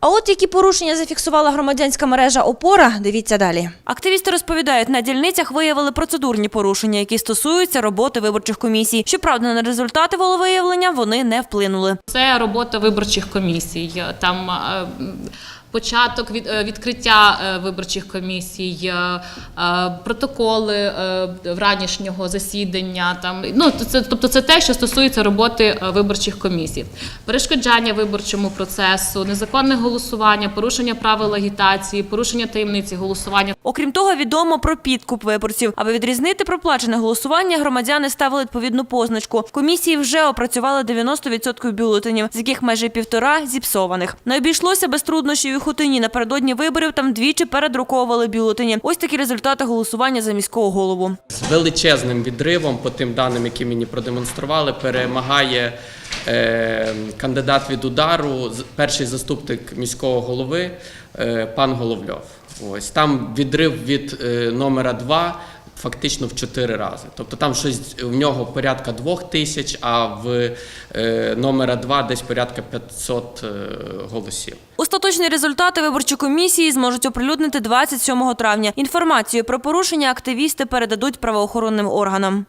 А от які порушення зафіксувала громадянська мережа Опора, дивіться далі. Активісти розповідають, на дільницях виявили процедурні порушення, які стосуються роботи виборчих комісій. Щоправда, на результати волевиявлення вони не вплинули. Це робота виборчих комісій. Там е, початок від, е, відкриття е, виборчих комісій, е, протоколи вранішнього засідання. Там ну це тобто це те, що стосується роботи виборчих комісій, перешкоджання виборчому процесу, незаконне голосування, порушення правил агітації, порушення таємниці голосування. Окрім того, відомо про підкуп виборців. Аби відрізнити проплачене голосування, громадяни ставили відповідну позначку. Комісії вже опрацювали 90% бюлетенів, з яких майже півтора зіпсованих. Не обійшлося без труднощів хутині. Напередодні виборів там двічі передруковували бюлетені. Ось такі результати голосування за міського голову. З величезним відривом по тим даним, які мені продемонстрували, перемагає е, кандидат від удару, перший заступник міського голови, е, пан Головльов. Ось там відрив від е, номера 2 фактично в 4 рази. Тобто там щось в нього порядка 2 тисяч, а в е, номера 2 десь порядка 500 е, голосів. Остаточні результати виборчої комісії зможуть оприлюднити 27 травня. Інформацію про порушення активісти передадуть правоохоронним органам.